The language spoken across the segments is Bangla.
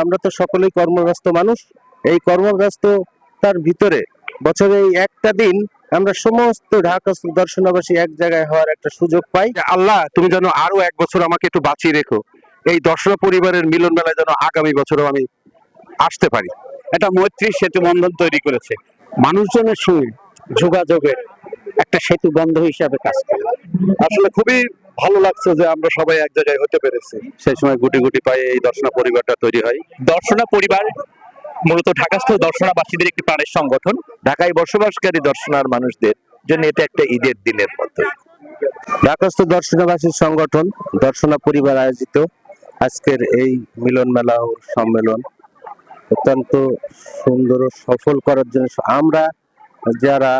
আমরা তো সকলেই কর্মব্যস্ত মানুষ। এই তার ভিতরে বছরে এই একটা দিন আমরা সমস্ত ঢাকা দর্শনাবাসী এক জায়গায় হওয়ার একটা সুযোগ পাই। আল্লাহ, তুমি যেন আরও এক বছর আমাকে একটু বাঁচিয়ে রেখো। এই দর্শনা পরিবারের মিলন মেলায় যেন আগামী বছরও আমি আসতে পারি। একটা মৈত্রী সেতু বন্ধন তৈরি করেছে। মানুষজনের সঙ্গে যোগাযোগের একটা সেতু বন্ধ হিসাবে কাজ করে। আসলে খুবই ভালো লাগছে যে আমরা সবাই এক জায়গায় হতে পেরেছি। সেই সময় গুটি গুটি পায়ে এই দর্শনা পরিবারটা তৈরি হয়। দর্শনা পরিবার, মূলত ঢাকাস্থ দর্শনাবাসীদের একটি প্রাণের সংগঠন। ঢাকায় বসবাসকারী দর্শনার মানুষদের জন্য এটা একটা ঈদের দিনের মতো ঢাকাস্থ দর্শনাবাসীর সংগঠন, দর্শনা পরিবার আয়োজিত। আজকের এই মিলন মেলা ও সম্মেলন অত্যন্ত সুন্দর সফল করার জন্য আমরা যারা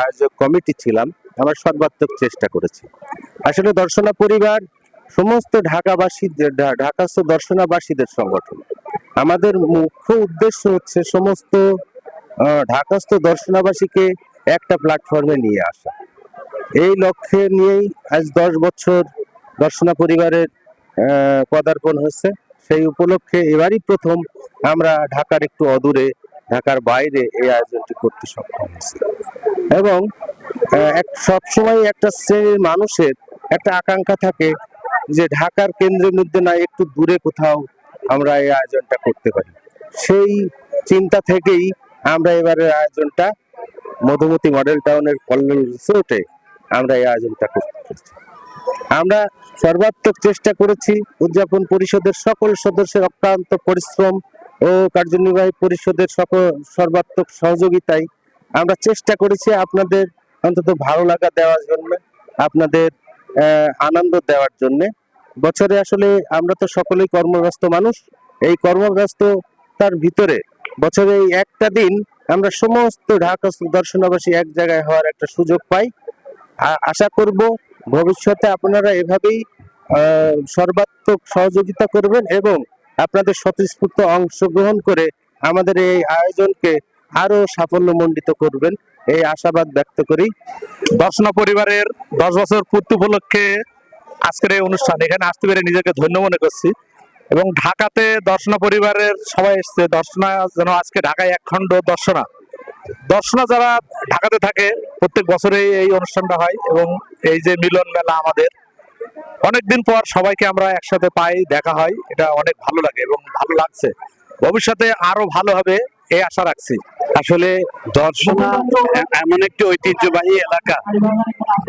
আয়োজক কমিটি ছিলাম আমরা সর্বাত্মক চেষ্টা করেছি। আসলে দর্শনা পরিবার সমস্ত ঢাকাবাসী ঢা- ঢাকাস্থ দর্শনাবাসীদের সংগঠন। আমাদের মুখ্য উদ্দেশ্য হচ্ছে সমস্ত ঢাকাস্থ দর্শনাবাসীকে একটা প্ল্যাটফর্মে নিয়ে আসা। এই লক্ষ্যে নিয়েই আজ দশ বছর দর্শনা পরিবারের পদার্পণ হয়েছে সেই উপলক্ষে এবারই প্রথম আমরা ঢাকার একটু অদূরে, ঢাকার বাইরে এই আয়োজনটি করতে সক্ষম হয়েছি। এবং সবসময় একটা শ্রেণির মানুষের একটা আকাঙ্ক্ষা থাকে যে ঢাকার কেন্দ্রের মধ্যে না, একটু দূরে কোথাও আমরা এই আয়োজনটা করতে পারি। সেই চিন্তা থেকেই আমরা এবারের আয়োজনটা মধুমতি মডেল টাউনের কল্যাণ রিসোর্টে আমরা এই আয়োজনটা করতে আমরা সর্বাত্মক চেষ্টা করেছি উদযাপন পরিষদের সকল সদস্যের অক্লান্ত পরিশ্রম ও কার্যনির্বাহী পরিষদের সকল সর্বাত্মক সহযোগিতায়। আমরা চেষ্টা করেছি আপনাদের অন্তত ভালো লাগা দেওয়ার জন্য, আপনাদের আনন্দ দেওয়ার জন্য। বছরে আসলে আমরা তো সকলেই কর্মব্যস্ত মানুষ। এই কর্মব্যস্ত তার ভিতরে বছরে এই একটা দিন আমরা সমস্ত ঢাকা দর্শনাবাসী এক জায়গায় হওয়ার একটা সুযোগ পাই। আশা করব ভবিষ্যতে আপনারা এভাবেই সর্বাত্মক সহযোগিতা করবেন এবং আপনাদের স্বতঃস্ফূর্ত অংশগ্রহণ করে আমাদের এই আয়োজনকে আরও সাফল্যমণ্ডিত করবেন। এই আশাবাদ ব্যক্ত করি। দর্শনা পরিবারের দশ বছর পূর্তি উপলক্ষে আজকের এই অনুষ্ঠান, এখানে আসতে পেরে নিজেকে ধন্য মনে করছি। এবং ঢাকাতে দর্শনা পরিবারের সবাই এসছে। দর্শনা যেন আজকে ঢাকায় একখণ্ড দর্শনা। দর্শনা যারা ঢাকাতে থাকে, প্রত্যেক বছরেই এই অনুষ্ঠানটা হয় এবং এই যে মিলন মেলা আমাদের, অনেকদিন পর সবাইকে আমরা একসাথে পাই, দেখা হয়। এটা অনেক ভালো লাগে এবং ভালো লাগছে। ভবিষ্যতে আরও ভালো হবে। এই আশা রাখছি। আসলে দর্শনা এমন একটি ঐতিহ্যবাহী এলাকা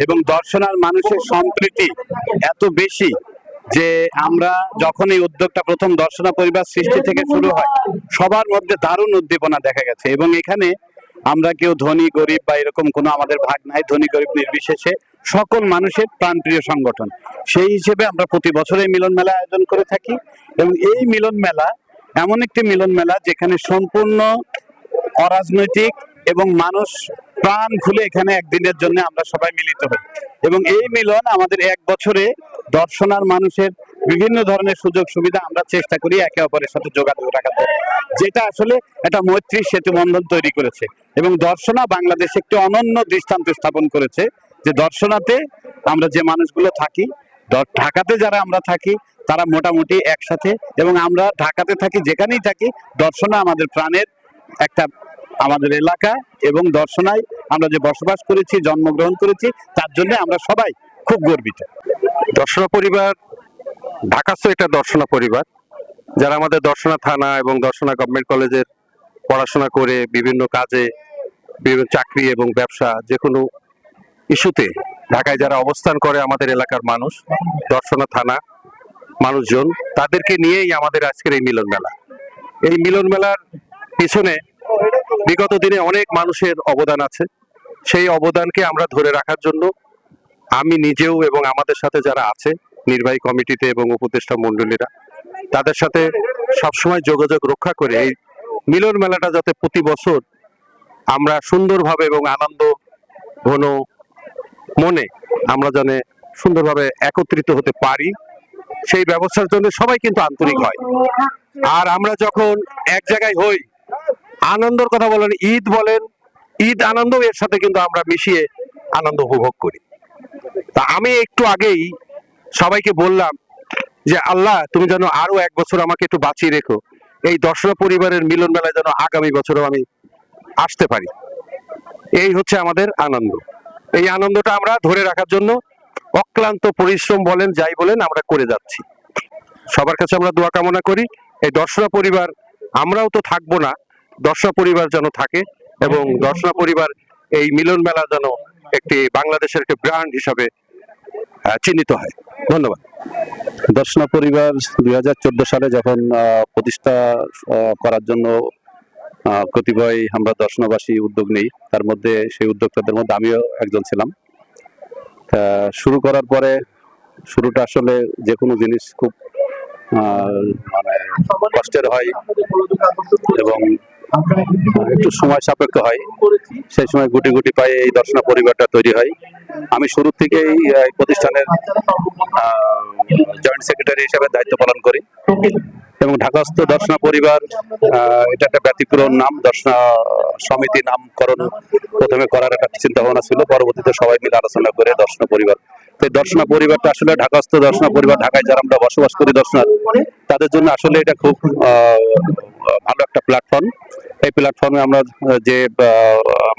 এবং দর্শনার মানুষের সম্প্রীতি এত বেশি যে আমরা যখন এই উদ্যোগটা প্রথম দর্শনা পরিবার সৃষ্টি থেকে শুরু হয়, সবার মধ্যে দারুণ উদ্দীপনা দেখা গেছে এবং এখানে আমরা কেউ ধনী, গরিব বা এরকম কোনো আমাদের ভাগ নাই, ধনী, গরিব নির্বিশেষে সকল মানুষের প্রাণপ্রিয় সংগঠন। সেই হিসেবে আমরা প্রতি বছর মিলন মেলা আয়োজন করে থাকি এবং এই মিলন মেলা এমন একটি মিলন মেলা যেখানে সম্পূর্ণ অরাজনৈতিক এবং মানুষ প্রাণ খুলে এখানে একদিনের জন্য আমরা সবাই মিলিত হই। এবং এই মিলন আমাদের এক বছরে দর্শনার মানুষের বিভিন্ন ধরনের সুযোগ সুবিধা আমরা চেষ্টা করি একে অপরের সাথে যোগাযোগ রাখার জন্য। যেটা আসলে একটা মৈত্রী সেতু বন্ধন তৈরি করেছে এবং দর্শনা বাংলাদেশে একটি অনন্য দৃষ্টান্ত স্থাপন করেছে যে দর্শনাতে আমরা যে মানুষগুলো থাকি ঢাকাতে যারা আমরা থাকি, তারা মোটামুটি একসাথে এবং আমরা ঢাকাতে থাকি, যেখানেই থাকি, দর্শনা আমাদের প্রাণের একটা আমাদের এলাকা এবং দর্শনায় আমরা যে বসবাস করেছি, জন্মগ্রহণ করেছি, তার জন্য আমরা সবাই খুব গর্বিত। দর্শনা পরিবার, ঢাকাস্থ এটা দর্শনা পরিবার। যারা আমাদের দর্শনা থানা এবং দর্শনা গভর্নমেন্ট কলেজের পড়াশোনা করে বিভিন্ন কাজে, বিভিন্ন চাকরি এবং ব্যবসা যে কোনো ইস্যুতে ঢাকায় যারা অবস্থান করে আমাদের এলাকার মানুষ, দর্শনা থানা মানুষজন, তাদেরকে নিয়েই আমাদের আজকের এই মিলন মেলা। এই মিলন মেলার পিছনে বিগত দিনে অনেক মানুষের অবদান আছে। সেই অবদানকে আমরা ধরে রাখার জন্য আমি নিজেও এবং আমাদের সাথে যারা আছে, নির্বাহী কমিটিতে এবং উপদেষ্টা মন্ডলীরা তাদের সাথে সবসময় যোগাযোগ রক্ষা করে এই মিলন মেলাটা যাতে প্রতি বছর আমরা সুন্দরভাবে এবং আনন্দ, ঘন মনে আমরা যেন সুন্দরভাবে একত্রিত হতে পারি, সেই ব্যবস্থার জন্য সবাই কিন্তু আন্তরিক হয়। আর আমরা যখন এক জায়গায় হই, আনন্দের কথা বলেন, ঈদ বলেন, ঈদ আনন্দ এর সাথে কিন্তু আমরা মিশিয়ে আনন্দ উপভোগ করি। তা আমি একটু আগেই সবাইকে বললাম যে, আল্লাহ, তুমি যেন আরও এক বছর আমাকে একটু বাঁচিয়ে রেখো। এই দর্শনা পরিবারের মিলন মেলায় যেন আগামী বছরও আমি আসতে পারি। এই হচ্ছে আমাদের আনন্দ। এই আনন্দটা আমরা ধরে রাখার জন্য অক্লান্ত পরিশ্রম বলেন, যাই বলেন, আমরা করে যাচ্ছি। সবার কাছে আমরা দোয়া কামনা করি। এই দর্শনা পরিবার, আমরাও তো থাকব না, দর্শনা পরিবার যেন থাকে এবং দর্শনা পরিবার এই মিলন মেলা যেন একটি বাংলাদেশের একটি ব্র্যান্ড হিসাবে চিহ্নিত হয়। ধন্যবাদ। দর্শনা পরিবার দুই হাজার চোদ্দ সালে যখন প্রতিষ্ঠা করার জন্য কতিপয় আমরা দর্শনাবাসী উদ্যোগ নেই। তার মধ্যে সেই উদ্যোক্তাদের মধ্যে আমিও একজন ছিলাম। তা শুরু করার পরে শুরুটা আসলে যে কোনো জিনিস খুব মানে কষ্টের হয় এবং একটু সময় সাপেক্ষ হয়। সেই সময় গুটি গুটি পায়ে এই দর্শনা পরিবারটা তৈরি হয়। আমি শুরু থেকেই এই প্রতিষ্ঠানের জয়েন্ট সেক্রেটারি হিসেবে দায়িত্ব পালন করি। এবং ঢাকাস্থ দর্শনা পরিবার এটা একটা ব্যতিক্রম নাম। দর্শনা সমিতি নামকরণ প্রথমে করার একটা চিন্তা ভাবনা ছিল। পরবর্তীতে সবাই মিলে আলোচনা করে দর্শনা পরিবার তো দর্শনা পরিবারটা আসলে ঢাকাস্থ দর্শনা পরিবার, ঢাকায় যারা আমরা বসবাস করি দর্শনা তাদের জন্য আসলে এটা খুব ভালো একটা প্ল্যাটফর্ম এই প্ল্যাটফর্মে আমরা যে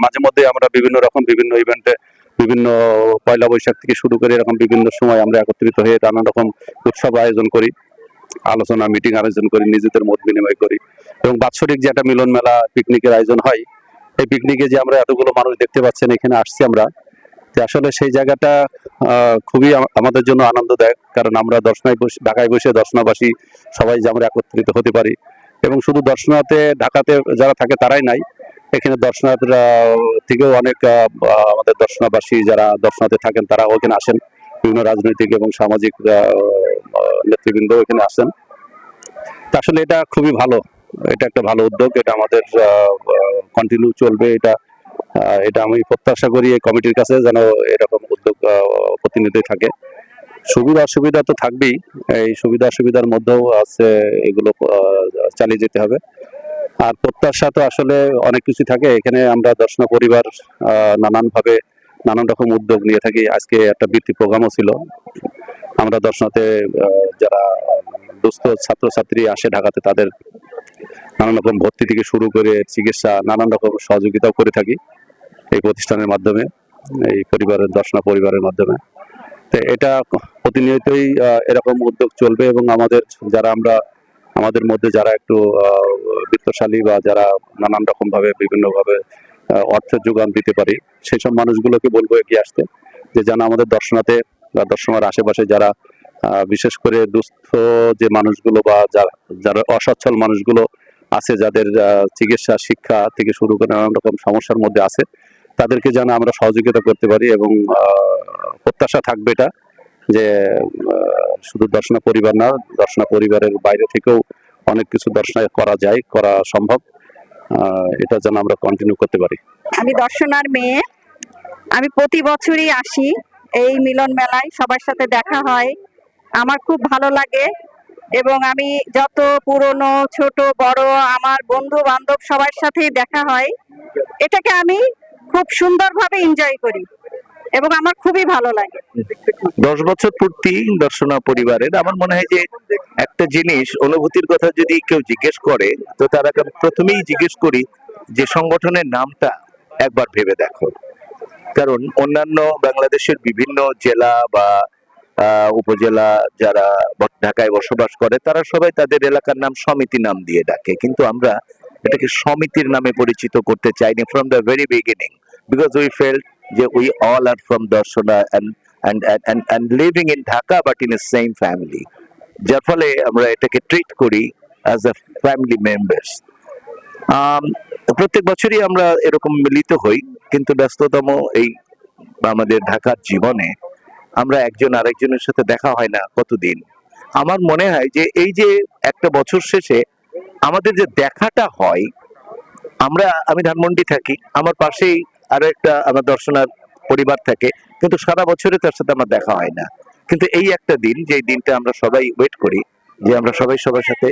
মাঝে মধ্যে আমরা বিভিন্ন রকম বিভিন্ন ইভেন্টে বিভিন্ন পয়লা বৈশাখ থেকে শুরু করে এরকম বিভিন্ন সময় আমরা একত্রিত হয়ে নানা রকম উৎসব আয়োজন করি, আলোচনা মিটিং আয়োজন করি, নিজেদের মত বিনিময় করি এবং বাৎসরিক যে একটা মিলন মেলা পিকনিকের আয়োজন হয়। এই পিকনিকে যে আমরা এতগুলো মানুষ দেখতে পাচ্ছেন, এখানে আসছি আমরা। আসলে সেই জায়গাটা খুবই আমাদের জন্য আনন্দদায়ক। কারণ আমরা দর্শনায় বসে, ঢাকায় বসে দর্শনাবাসী সবাই যে আমরা একত্রিত হতে পারি। এবং শুধু দর্শনাতে, ঢাকাতে যারা থাকে তারাই নাই। এখানে দর্শনার্থীরা থেকেও অনেক আমাদের দর্শনাবাসী যারা দর্শনাতে থাকেন তারা ওখানে আসেন। বিভিন্ন রাজনৈতিক এবং সামাজিক নেতৃবৃন্দ এখানে আসেন। আসলে এটা খুবই ভালো। এটা একটা ভালো উদ্যোগ। এটা আমাদের কন্টিনিউ চলবে। এটা এটা আমি প্রত্যাশা করি এই কমিটির কাছে যেন এরকম উদ্যোগ প্রতিনিধি থাকে। সুবিধা অসুবিধা তো থাকবেই। এই সুবিধা অসুবিধার মধ্যেও আছে, এগুলো চালিয়ে যেতে হবে। আর প্রত্যাশা তো আসলে অনেক কিছু থাকে। এখানে আমরা দর্শনা পরিবার নানানভাবে নানান রকম উদ্যোগ নিয়ে থাকি। আজকে একটা বৃত্তি প্রোগ্রামও ছিল। আমরা দর্শনাতে যারা দুস্থ ছাত্রছাত্রী আসে ঢাকাতে, তাদের নানান রকম ভর্তি থেকে শুরু করে চিকিৎসা, নানান রকম সহযোগিতাও করে থাকি। এই প্রতিষ্ঠানের মাধ্যমে, এই পরিবারের, দর্শনা পরিবারের মাধ্যমে। তো এটা প্রতিনিয়তই এরকম উদ্যোগ চলবে এবং আমাদের যারা আমরা, আমাদের মধ্যে যারা একটু বিত্তশালী বা যারা নানান রকমভাবে, বিভিন্নভাবে বিভিন্ন অর্থের যোগান দিতে পারি সেই সব মানুষগুলোকে বলব এগিয়ে আসতে, যে যেন আমাদের দর্শনাতে বা দর্শনার আশেপাশে যারা বিশেষ করে দুস্থ যে মানুষগুলো বা যারা যারা অসচ্ছল মানুষগুলো আছে, যাদের চিকিৎসা, শিক্ষা থেকে শুরু করে নানান রকম সমস্যার মধ্যে আছে তাদেরকে যেন আমরা সহযোগিতা করতে পারি এবং প্রত্যাশা থাকবে এটা যে শুধু দর্শনা পরিবার না, দর্শনা পরিবারের বাইরে থেকেও অনেক কিছু দর্শনা করা যায়, করা সম্ভব। এটা যেন আমরা কন্টিনিউ করতে পারি। আমি দর্শনার মেয়ে। আমি প্রতি বছরই আসি এই মিলন মেলায়, সবার সাথে দেখা হয়। আমার খুব ভালো লাগে এবং আমি যত পুরনো, ছোট, বড়, আমার বন্ধু বান্ধব সবার সাথেই দেখা হয়। এটাকে আমি খুব সুন্দরভাবে এনজয় করি এবং আমার খুবই ভালো লাগে। দশ বছর পূর্তি দর্শনা পরিবারের, আমার মনে হয় যে একটা জিনিস, অনুভূতির কথা যদি কেউ জিজ্ঞেস করে, তো তারা প্রথমেই জিজ্ঞেস করি যে সংগঠনের নামটা একবার ভেবে দেখো। কারণ অন্যান্য বাংলাদেশের বিভিন্ন জেলা বা উপজেলা যারা ঢাকায় বসবাস করে, তারা সবাই তাদের এলাকার নাম সমিতি নাম দিয়ে ডাকে। কিন্তু আমরা এটাকে সমিতির নামে পরিচিত করতে চাইনি from the very beginning because we felt যে we all are from Darshana and and and and living in Dhaka but in the same family. যার ফলে আমরা এটাকে ট্রিট করি অ্যাজ আ ফ্যামিলি মেম্বার্স প্রত্যেক বছরই আমরা এরকম মিলিত হই, কিন্তু ব্যস্ততম এই আমাদের ঢাকার জীবনে আমরা একজন আরেকজনের সাথে দেখা হয় না কতদিন। আমার মনে হয় যে এই যে একটা বছর শেষে আমাদের যে দেখাটা হয়, আমরা, আমি ধানমন্ডি থাকি, আমার পাশেই আরও একটা আমার দর্শনার পরিবার থাকে, কিন্তু সারা বছরে তার সাথে আমার দেখা হয় না। কিন্তু এই একটা দিন যে দিনটা আমরা সবাই ওয়েট করি, যে আমরা সবাই সবার সাথে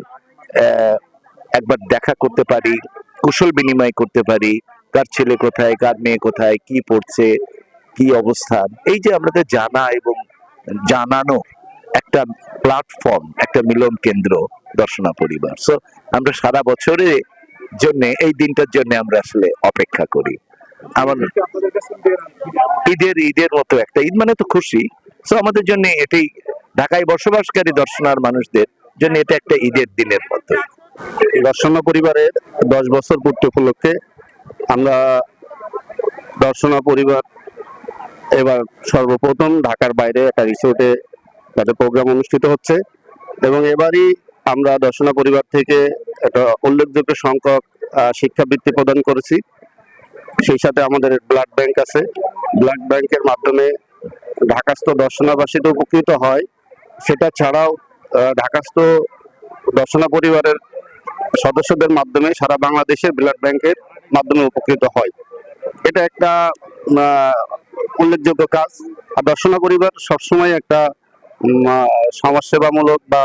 একবার দেখা করতে পারি, কুশল বিনিময় করতে পারি, কার ছেলে কোথায়, কার মেয়ে কোথায়, কি পড়ছে, কি অবস্থান এই যে আমাদের জানা এবং জানানো একটা প্ল্যাটফর্ম একটা মিলন কেন্দ্র দর্শনা পরিবার। সো আমরা সারা বছরের জন্য, এই দিনটার জন্য আমরা আসলে অপেক্ষা করি। আমার ঈদের ঈদের মতো একটা, ঈদ মানে তো খুশি। সো আমাদের জন্য এটাই, ঢাকায় বসবাসকারী দর্শনার মানুষদের জন্য এটা একটা ঈদের দিনের মতো। দর্শনা পরিবারের দশ বছর পূর্তি উপলক্ষে আমরা দর্শনা পরিবার এবার সর্বপ্রথম ঢাকার বাইরে একটা রিসোর্টে তাদের প্রোগ্রাম অনুষ্ঠিত হচ্ছে। এবং এবারই আমরা দর্শনা পরিবার থেকে একটা উল্লেখযোগ্য সংখ্যক শিক্ষাবৃত্তি প্রদান করেছি। সেই সাথে আমাদের ব্লাড ব্যাংক আছে। ব্লাড ব্যাংকের মাধ্যমে ঢাকাস্থ দর্শনাবাসী তো উপকৃত হয়। সেটা ছাড়াও ঢাকাস্থ দর্শনা পরিবারের সদস্যদের মাধ্যমে সারা বাংলাদেশের ব্লাড ব্যাংকের মাধ্যমে উপকৃত হয়। এটা একটা উল্লেখযোগ্য কাজ। আর দর্শনা পরিবার সবসময় একটা সমাজসেবামূলক বা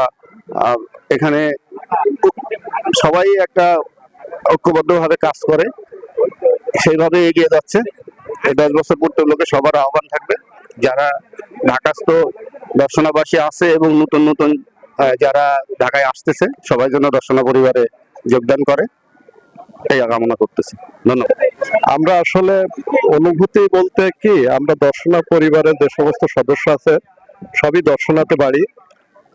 এখানে সবাই একটা ঐক্যবদ্ধভাবে কাজ করে, সেইভাবে এগিয়ে যাচ্ছে। এই দশ বছর পূর্তি লোকে সবার আহ্বান থাকবে। যারা ঢাকাস্থ দর্শনাবাসী আছে এবং নতুন নতুন যারা ঢাকায় আসতেছে, সবাই যেন দর্শনা পরিবারে যোগদান করে, এই কামনা করতেছি। ধন্যবাদ। আমরা আসলে অনুভূতি বলতে কি, আমরা দর্শনা পরিবারের যে সমস্ত সদস্য আছে, সবই দর্শনাতে বাড়ি।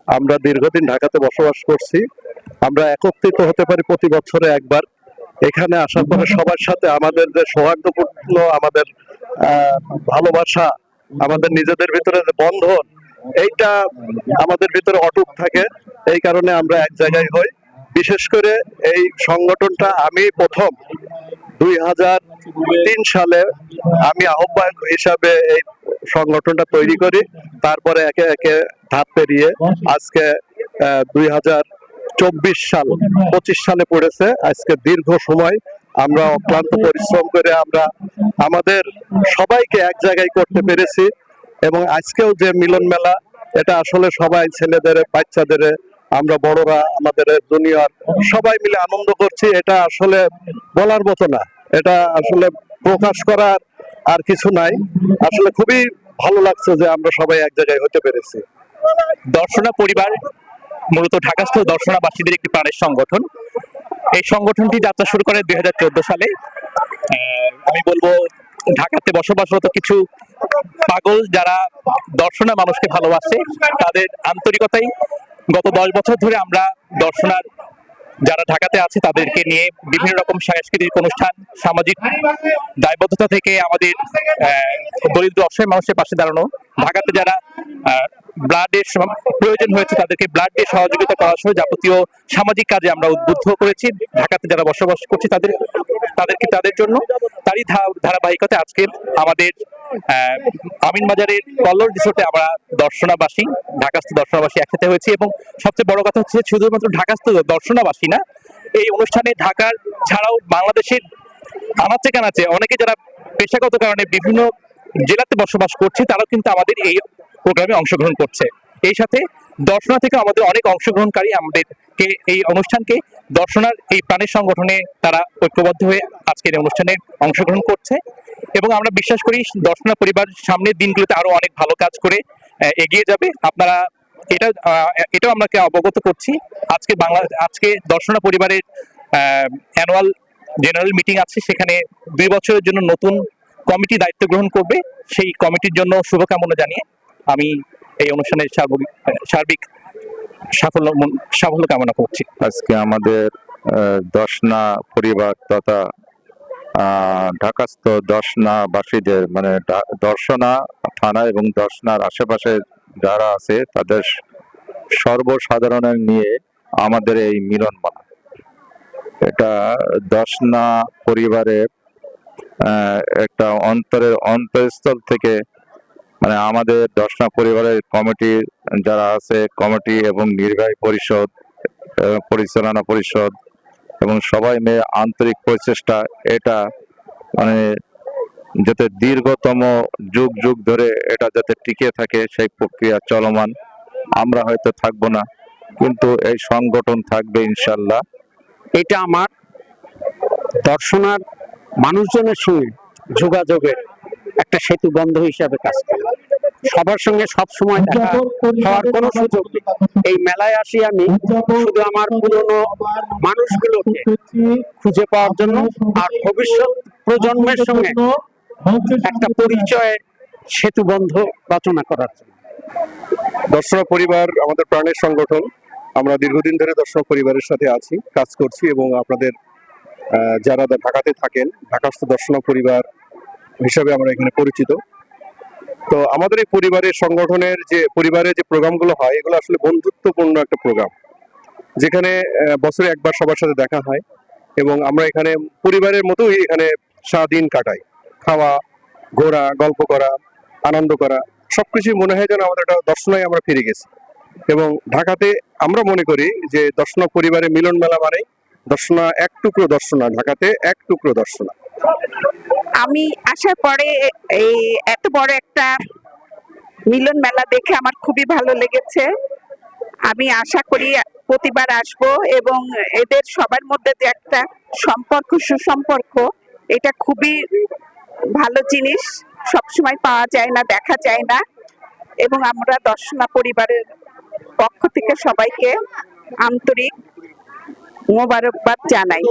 আমরা দীর্ঘদিন ঢাকাতে বসবাস করছি। আমরা একত্রিত হতে পারি প্রতি বছরে একবার। এখানে আসার পরে সবার সাথে আমাদের যে সৌহার্দ্যপূর্ণ আমাদের ভালোবাসা, আমাদের নিজেদের ভিতরে যে বন্ধন, এইটা আমাদের ভিতরে অটুট থাকে। এই কারণে আমরা এক জায়গায় হই। বিশেষ করে এই সংগঠনটা আমি প্রথম দুই হাজার তিন সালে আমি আহ্বায়ক হিসাবে এই সংগঠনটা তৈরি করি। তারপরে একে একে ধাপ পেরিয়ে আজকে দুই হাজার চব্বিশ সাল, পঁচিশ সালে পড়েছে। আজকে দীর্ঘ সময় আমরা অক্লান্ত পরিশ্রম করে আমরা আমাদের সবাইকে এক জায়গায় করতে পেরেছি এবং আজকেও যে মিলন মেলা, এটা আসলে সবাই ছেলেদের, বাচ্চাদের, আমরা বড়রা, আমাদের জুনিয়র সবাই মিলে আনন্দ করছি। এটা আসলে বলার মতো না। এটা আসলে প্রকাশ করার আর কিছু নাই। আসলে খুবই ভালো লাগছে যে আমরা সবাই এক জায়গায় হতে পেরেছি। দর্শনা পরিবার, মূলত ঢাকাস্থ দর্শনাবাসীদের একটি প্রাণের সংগঠন। এই সংগঠনটি যাত্রা শুরু করে দুই হাজার চোদ্দ সালে। আমি বলব, ঢাকাতে বসবাসরত কিছু পাগল যারা দর্শনা মানুষকে ভালোবাসে, তাদের আন্তরিকতাই গত দশ বছর ধরে আমরা দর্শনার যারা ঢাকাতে আছে তাদেরকে নিয়ে বিভিন্ন রকম সাংস্কৃতিক অনুষ্ঠান, সামাজিক দায়বদ্ধতা থেকে আমাদের দরিদ্র অসহায় মানুষের পাশে দাঁড়ানো, ঢাকাতে যারা ব্লাডের প্রয়োজন হয়েছে তাদেরকে ব্লাড দিয়ে সহযোগিতা করা সহ যাবতীয় সামাজিক কাজে আমরা উদ্বুদ্ধ করেছি। ঢাকাতে যারা বসবাস করছি তাদের, তাদেরকে তাদের জন্য তারই ধারাবাহিকতা আজকে আমাদের আমিন বাজারের কল্লোর রিসোর্টে আমরা দর্শনাবাসী, ঢাকাস্থ দর্শনাবাসী একসাথে হয়েছি এবং সবচেয়ে বড় কথা হচ্ছে শুধুমাত্র ঢাকাস্থ দর্শনাবাসী না, এই অনুষ্ঠানে ঢাকার ছাড়াও বাংলাদেশের আনাচে কানাচে অনেকে যারা পেশাগত কারণে বিভিন্ন জেলাতে বসবাস করছে, তারাও কিন্তু আমাদের এই প্রোগ্রামে অংশগ্রহণ করছে। এই সাথে দর্শনা থেকে আমাদের অনেক অংশগ্রহণকারী আমাদেরকে এই অনুষ্ঠানকে দর্শনার এই প্রাণের সংগঠনে তারা ঐক্যবদ্ধ হয়ে আজকের এই অনুষ্ঠানে অংশগ্রহণ করছে এবং আমরা বিশ্বাস করি দর্শনা পরিবার সামনের দিনগুলোতে আরও অনেক ভালো কাজ করে এগিয়ে যাবে। আপনারা এটা এটাও আমাকে অবগত করছি। আজকে বাংলা, আজকে দর্শনা পরিবারের অ্যানুয়াল জেনারেল মিটিং আছে। সেখানে দুই বছরের জন্য নতুন কমিটি দায়িত্ব গ্রহণ করবে। সেই কমিটির জন্য শুভকামনা জানিয়ে আমি এই অনুষ্ঠানের সার্বিক সার্বিক সাফল্য সাফল্য কামনা করছি। আজকে আমাদের আহ, দর্শনা পরিবার তথা ঢাকাস্থ দর্শনাবাসীদের মানে দর্শনা থানা এবং দর্শনার আশেপাশে যারা আছে তাদের সর্বসাধারণের নিয়ে আমাদের এই মিলনমেলা এটা দর্শনা পরিবারের একটা অন্তরের অন্তঃস্থল থেকে মানে আমাদের দর্শনা পরিবারের কমিটি যারা আছে, কমিটি এবং নির্বাহী পরিষদ পরিচালনা পরিষদ এবং সবাই মিলে আন্তরিক প্রচেষ্টা, এটা মানে যাতে দীর্ঘতম যুগ যুগ ধরে এটা যাতে টিকে থাকে, সেই প্রক্রিয়া চলমান। আমরা হয়তো থাকব না, কিন্তু এই সংগঠন থাকবে ইনশাল্লাহ এটা আমার দর্শনার মানুষজনের সঙ্গে যোগাযোগের একটা সেতু বন্ধ হিসাবে কাজ করে। সবার সঙ্গে সব সময় দেখা হওয়ার কোনো সুযোগ নেই। এই মেলায় আসি আমি শুধু আমার পুরনো মানুষগুলোকে খুঁজে পাওয়ার জন্য আর ভবিষ্যৎ প্রজন্মের সঙ্গে একটা পরিচয় সেতু বন্ধ রচনা করার জন্য। দর্শনা পরিবার আমাদের প্রাণের সংগঠন। আমরা দীর্ঘদিন ধরে দর্শনা পরিবারের সাথে আছি কাজ করছি এবং আপনাদের আহ, যারা ঢাকাতে থাকেন ঢাকাস্থ দর্শনা পরিবার হিসাবে আমরা এখানে পরিচিত। তো আমাদের এই পরিবারের সংগঠনের যে, পরিবারের যে প্রোগ্রামগুলো হয়, এগুলো আসলে বন্ধুত্বপূর্ণ একটা প্রোগ্রাম। যেখানে বছরে একবার সবার সাথে দেখা হয় এবং আমরা এখানে পরিবারের মতোই এখানে সারাদিন কাটাই। খাওয়া, ঘোরা, গল্প করা, আনন্দ করা সবকিছু মনে হয় যেন আমাদের একটা দর্শনায় আমরা ফিরে গেছি। এবং ঢাকাতে আমরা মনে করি যে, দর্শনা পরিবারের মিলন মেলা মানে দর্শনা এক টুকরো দর্শনা, ঢাকাতে এক টুকরো দর্শনা। আমি আসার পরে এই এত বড় একটা মিলন মেলা দেখে আমার খুবই ভালো লেগেছে। আমি আশা করি প্রতিবার আসব এবং এদের সবার মধ্যে যে একটা সম্পর্ক, সুসম্পর্ক, এটা খুবই ভালো জিনিস। সবসময় পাওয়া যায় না, দেখা যায় না এবং আমরা দর্শনা পরিবারের পক্ষ থেকে সবাইকে আন্তরিক মোবারকবাদ জানাই।